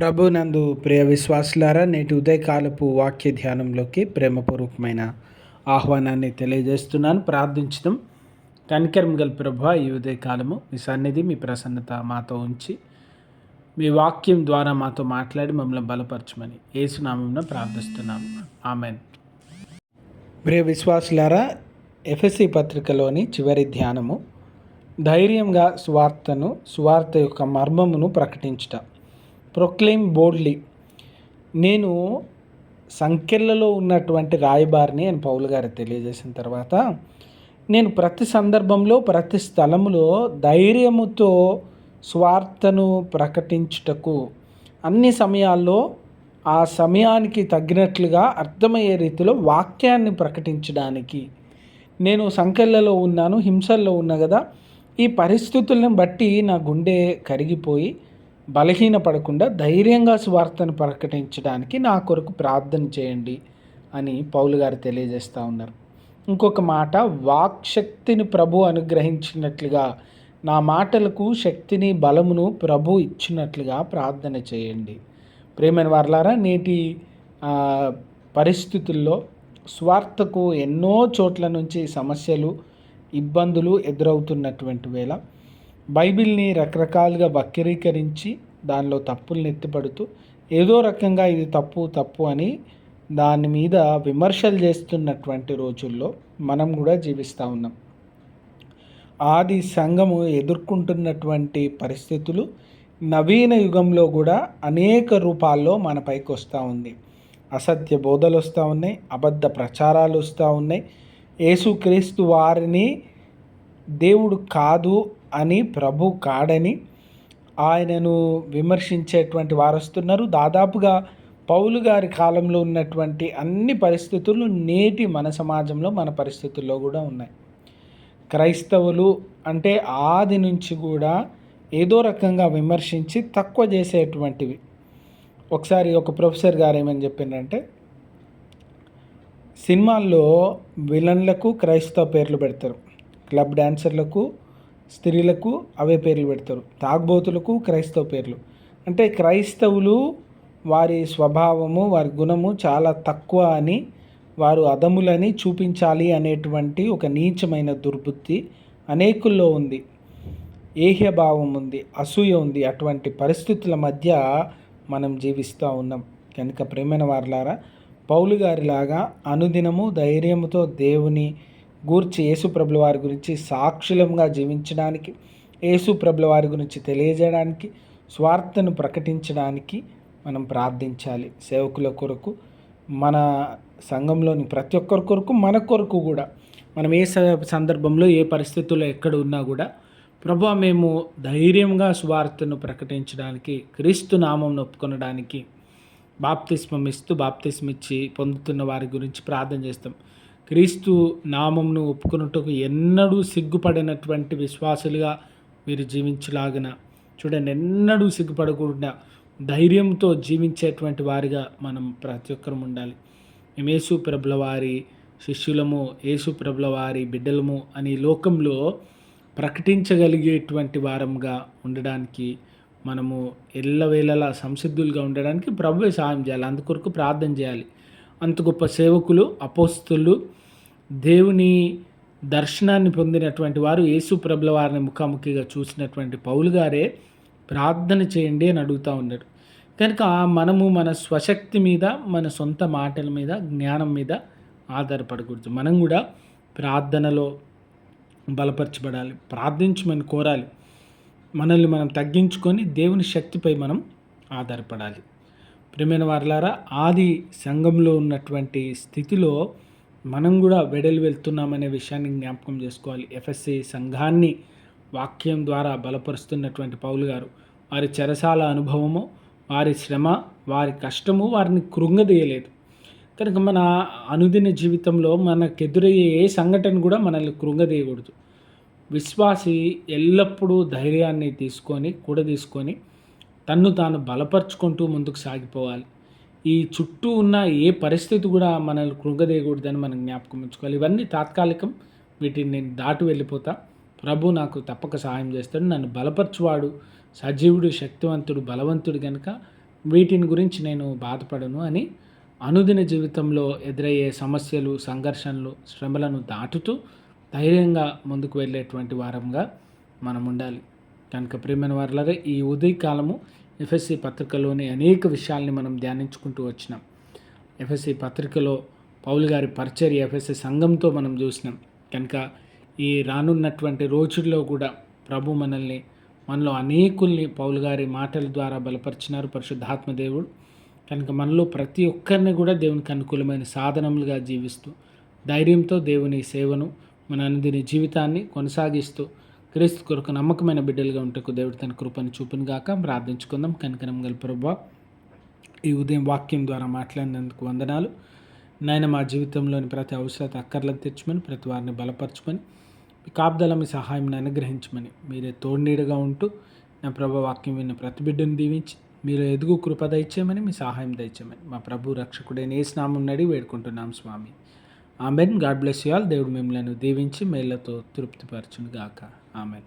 ప్రభునందు ప్రియ విశ్వాసులారా నేటి ఉదయకాలపు వాక్య ధ్యానంలోకి ప్రేమపూర్వకమైన ఆహ్వానాన్ని తెలియజేస్తున్నాను. ప్రార్థించడం కనికరం గల ప్రభు ఈ ఉదయకాలము మీ సన్నిధి మీ ప్రసన్నత మాతో ఉంచి మీ వాక్యం ద్వారా మాతో మాట్లాడి మమ్మల్ని బలపరచమని ఏసునామంలో ప్రార్థిస్తున్నాము ఆమెన్. ప్రియ విశ్వాసులారా ఎఫ్ఎస్సి పత్రికలోని చివరి ధ్యానము ధైర్యంగా సువార్తను సువార్త యొక్క మర్మమును ప్రకటించుట. ప్రొక్లెయిమ్ బోల్డ్లీ నేను సంఖ్యలలో ఉన్నటువంటి రాయబారిని అని పౌలు గారు తెలియజేసిన తర్వాత నేను ప్రతి సందర్భంలో ప్రతి స్థలములో ధైర్యముతో స్వార్థను ప్రకటించుటకు అన్ని సమయాల్లో ఆ సమయానికి తగ్గినట్లుగా అర్థమయ్యే రీతిలో వాక్యాన్ని ప్రకటించడానికి. నేను సంఖ్యలలో ఉన్నాను హింసల్లో ఉన్నా కదా ఈ పరిస్థితులను బట్టి నా గుండె కరిగిపోయి బలహీన పడకుండా ధైర్యంగా సువార్తను ప్రకటించడానికి నా కొరకు ప్రార్థన చేయండి అని పౌలు గారు తెలియజేస్తూ ఉన్నారు. ఇంకొక మాట వాక్ శక్తిని ప్రభు అనుగ్రహించినట్లుగా నా మాటలకు శక్తిని బలమును ప్రభు ఇచ్చినట్లుగా ప్రార్థన చేయండి. ప్రేమైన వారలారా నేటి పరిస్థితుల్లో స్వార్థకు ఎన్నో చోట్ల నుంచి సమస్యలు ఇబ్బందులు ఎదురవుతున్నటువంటి వేళ బైబిల్ని రకరకాలుగా వక్రీకరించి దానిలో తప్పులు నెత్తిపడుతూ ఏదో రకంగా ఇది తప్పు తప్పు అని దాని మీద విమర్శలు చేస్తున్నటువంటి రోజుల్లో మనం కూడా జీవిస్తూ ఉన్నాం. ఆది సంఘము ఎదుర్కొంటున్నటువంటి పరిస్థితులు నవీన యుగంలో కూడా అనేక రూపాల్లో మన పైకి వస్తూ ఉంది. అసత్య బోధలు వస్తూ ఉన్నాయి అబద్ధ ప్రచారాలు వస్తూ ఉన్నాయి. యేసుక్రీస్తు వారిని దేవుడు కాదు అని ప్రభు కాడని ఆయనను విమర్శించేటువంటి వారు వస్తున్నారు. దాదాపుగా పౌలు గారి కాలంలో ఉన్నటువంటి అన్ని పరిస్థితులు నేటి మన సమాజంలో మన పరిస్థితుల్లో కూడా ఉన్నాయి. క్రైస్తవులు అంటే ఆది నుంచి కూడా ఏదో రకంగా విమర్శించి తక్కువ చేసేటువంటివి. ఒకసారి ఒక ప్రొఫెసర్ గారు ఏమని చెప్పిందంటే సినిమాల్లో విలన్లకు క్రైస్తవ పేర్లు పెడతారు. క్లబ్ డాన్సర్లకు స్త్రీలకు అవే పేర్లు పెడతారు. తాగ్బోతులకు క్రైస్తవ పేర్లు. అంటే క్రైస్తవులు వారి స్వభావము వారి గుణము చాలా తక్కువ అని వారు అదములని చూపించాలి అనేటువంటి ఒక నీచమైన దుర్బుద్ధి అనేకుల్లో ఉంది. ఏహ్యభావం ఉంది అసూయ ఉంది. అటువంటి పరిస్థితుల మధ్య మనం జీవిస్తూ ఉన్నాం. కనుక ప్రేమైన వారిలారా పౌలు గారిలాగా అనుదినము ధైర్యముతో దేవుని గూర్చి యేసుప్రభుల వారి గురించి సాక్షులంగా జీవించడానికి యేసుప్రభుల వారి గురించి తెలియజేయడానికి స్వార్థను ప్రకటించడానికి మనం ప్రార్థించాలి. సేవకుల కొరకు మన సంఘంలోని ప్రతి ఒక్కరి కొరకు మన కొరకు కూడా. మనం ఏ సందర్భంలో ఏ పరిస్థితుల్లో ఎక్కడ ఉన్నా కూడా ప్రభు మేము ధైర్యంగా స్వార్థను ప్రకటించడానికి క్రీస్తు నామం ఒప్పుకొనడానికి బాప్తిస్మం ఇస్తూ బాప్తిస్మిచ్చి పొందుతున్న వారి గురించి ప్రార్థన చేస్తాం. క్రీస్తు నామంను ఒప్పుకున్నట్టుకు ఎన్నడూ సిగ్గుపడినటువంటి విశ్వాసులుగా మీరు జీవించలాగిన చూడండి ఎన్నడూ సిగ్గుపడకుండా ధైర్యంతో జీవించేటువంటి వారిగా మనం ప్రతి ఒక్కరం ఉండాలి. మేము యేసు ప్రభుల వారి శిష్యులము యేసు ప్రభుల వారి బిడ్డలము అని లోకంలో ప్రకటించగలిగేటువంటి వారంగా ఉండడానికి మనము ఎల్లవేళలా సంసిద్ధులుగా ఉండడానికి ప్రభువే సహాయం చేయాలి. అందుకొరకు ప్రార్థన చేయాలి. అంత గొప్ప సేవకులు అపోస్తులు దేవుని దర్శనాన్ని పొందినటువంటి వారు యేసు ప్రభుల వారిని ముఖాముఖిగా చూసినటువంటి పౌలు గారే ప్రార్థన చేయండి అని అడుగుతూ ఉన్నాడు. కనుక మనము మన స్వశక్తి మీద మన సొంత మాటల మీద జ్ఞానం మీద ఆధారపడకూడదు. మనం కూడా ప్రార్థనలో బలపరచబడాలి ప్రార్థించమని కోరాలి. మనల్ని మనం తగ్గించుకొని దేవుని శక్తిపై మనం ఆధారపడాలి. ప్రేమైన వారలారా ఆది సంఘంలో ఉన్నటువంటి స్థితిలో మనం కూడా వెడలు వెళ్తున్నామనే విషయాన్ని జ్ఞాపకం చేసుకోవాలి. ఎఫ్ఎస్సి సంఘాన్ని వాక్యం ద్వారా బలపరుస్తున్నటువంటి పౌలు గారు. వారి చెరసాల అనుభవము వారి శ్రమ వారి కష్టము వారిని కృంగదీయలేదు. కనుక మన అనుదిన జీవితంలో మనకు ఎదురయ్యే ఏ సంఘటన కూడా మనల్ని కృంగదీయకూడదు. విశ్వాసి ఎల్లప్పుడూ ధైర్యాన్ని తీసుకొని కూడా తీసుకొని తన్ను తాను బలపరుచుకుంటూ ముందుకు సాగిపోవాలి. ఈ చుట్టూ ఉన్న ఏ పరిస్థితి కూడా మనల్ని కృంగదేయకూడదని మనం జ్ఞాపకం ఉంచుకోవాలి. ఇవన్నీ తాత్కాలికం. వీటిని నేను దాటి వెళ్ళిపోతా. ప్రభు నాకు తప్పక సహాయం చేస్తాడు. నన్ను బలపరచువాడు సజీవుడు శక్తివంతుడు బలవంతుడు కనుక వీటిని గురించి నేను బాధపడను అని అనుదిన జీవితంలో ఎదురయ్యే సమస్యలు సంఘర్షణలు శ్రమలను దాటుతూ ధైర్యంగా ముందుకు వెళ్ళేటువంటి వారంగా మనం ఉండాలి. కనుక ప్రియమైన వారులారా ఈ ఉదయకాలము ఎఫ్ఎస్సి పత్రికలోని అనేక విషయాల్ని మనం ధ్యానించుకుంటూ వచ్చినాం. ఎఫ్ఎస్సి పత్రికలో పౌలు గారి పరిచర్య ఎఫ్ఎస్సి సంఘంతో మనం చూసినాం. కనుక ఈ రానున్నటువంటి రోజుల్లో కూడా ప్రభు మనల్ని మనలో అనేకుల్ని పౌలు గారి మాటల ద్వారా బలపరిచినారు పరిశుద్ధాత్మ దేవుడు. కనుక మనలో ప్రతి ఒక్కరిని కూడా దేవునికి అనుకూలమైన సాధనములుగా జీవిస్తూ ధైర్యంతో దేవుని సేవను మన అనుదిన జీవితాన్ని కొనసాగిస్తూ క్రీస్తు కొరకు నమ్మకమైన బిడ్డలుగా ఉంటకు దేవుడు తన కృపను చూపును గాక ప్రార్థించుకుందాం. కనుకనం గల ప్రభా ఈ ఉదయం వాక్యం ద్వారా మాట్లాడినందుకు వందనాలు. నాయన మా జీవితంలోని ప్రతి అవసరత అక్కర్లకు తెచ్చుమని ప్రతి వారిని బలపరచమని మీ కాపుదల మీ సహాయం అనుగ్రహించమని మీరే తోడునీడగా ఉంటూ నా ప్రభు వాక్యం విన్న ప్రతి బిడ్డను దీవించి మీరు ఎదుగు కృప దయచేయమని మీ సహాయం దయచేయమని మా ప్రభు రక్షకుడైన ఏ స్నామం నడి వేడుకుంటున్నాం స్వామి. Amen. God bless you all. దేవుడు మిమ్మల్ని దీవించి మేళ్ళతో తృప్తిపరచును గాక ఆమెన్.